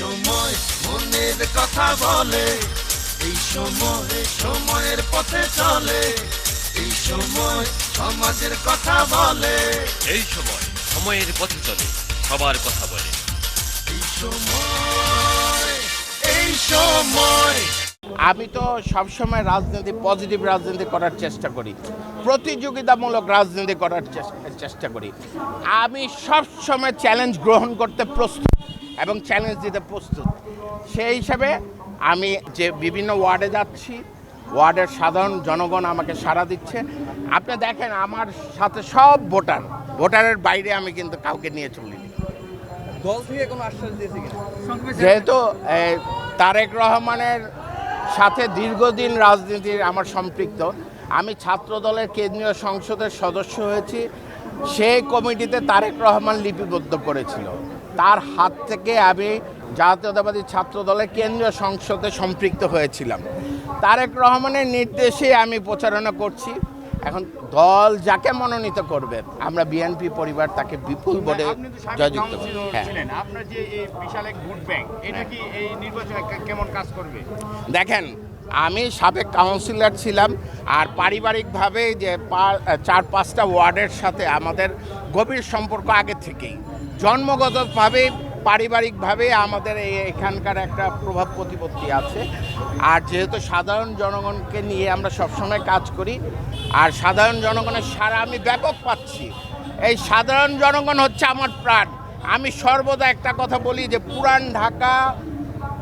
সময় মনের কথা বলে এই সময় সময়ের পথে চলে এই সময় সমাজের কথা বলে। এই সময় সময়ের পথে চলে সবার কথা বলে। এই সময় এই সময়। আমি তো সবসময় রাজনীতি পজিটিভ রাজনীতি করার চেষ্টা করি। প্রতিযোগিতামূলক রাজনীতি করার চেষ্টা করি। আমি সবসময় চ্যালেঞ্জ গ্রহণ করতে প্রস্তুত এবং চ্যালেঞ্জ দিতে প্রস্তুত। সেই হিসাবে আমি যে বিভিন্ন ওয়ার্ডে যাচ্ছি ওয়ার্ডের সাধারণ জনগণ আমাকে সাড়া দিচ্ছে। আপনি দেখেন আমার সাথে সব ভোটার ভোটারের বাইরে আমি কিন্তু কাউকে নিয়ে চলিনি। দল থেকে কোনো আশ্বাস দিয়েছে কিনা? যেহেতু তারেক রহমানের সাথে দীর্ঘদিন রাজনীতির আমার সম্পৃক্ত আমি ছাত্র দলের কেন্দ্রীয় সংসদের সদস্য হয়েছি। সেই কমিটিতে তারেক রহমান লিপিবদ্ধ করেছিল। তার হাত থেকে আমি জাতীয়তাবাদী ছাত্র দলের কেন্দ্রীয় সংসদে সম্পৃক্ত হয়েছিলাম। তারেক রহমানের নির্দেশে আমি প্রচারণা করছি। এখন দল যাকে মনোনীত করবে আমরা বিএনপি পরিবার তাকে বিপুল ভোটে সাবেক জয়যুক্ত করব। কাউন্সিলর ছিলেন আপনার যে এই বিশাল এক ভোট ব্যাংক এটা কি এই নির্বাচনে কেমন কাজ করবে? দেখেন আমি সাবেক কাউন্সিলর ছিলাম আর পারিবারিকভাবে যে চার পাঁচটা ওয়ার্ডের সাথে আমাদের গভীর সম্পর্ক আগে থেকেই। জন্মগতভাবে, পারিবারিকভাবে আমাদের এখানকার একটা প্রভাব প্রতিপত্তি আছে। আর যেহেতু সাধারণ জনগণকে নিয়ে আমরা সবসময় কাজ করি, আর সাধারণ জনগণের সারা আমি ব্যাপক পাচ্ছি। এই সাধারণ জনগণ হচ্ছে আমার প্রাণ। আমি সর্বদা একটা কথা বলি যে পুরান ঢাকা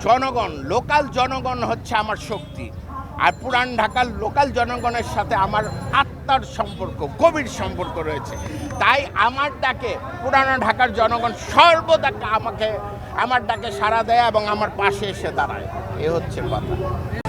জনগণ, লোকাল জনগণ হচ্ছে আমার শক্তি। আর পুরান ঢাকার লোকাল জনগণের সাথে আমার আত্মার সম্পর্ক, গভীর সম্পর্ক রয়েছে। তাই আমার ডাকে পুরানো ঢাকার জনগণ সর্বদা আমাকে, আমার ডাকে সাড়া দেয় এবং আমার পাশে এসে দাঁড়ায়। এ হচ্ছে কথা।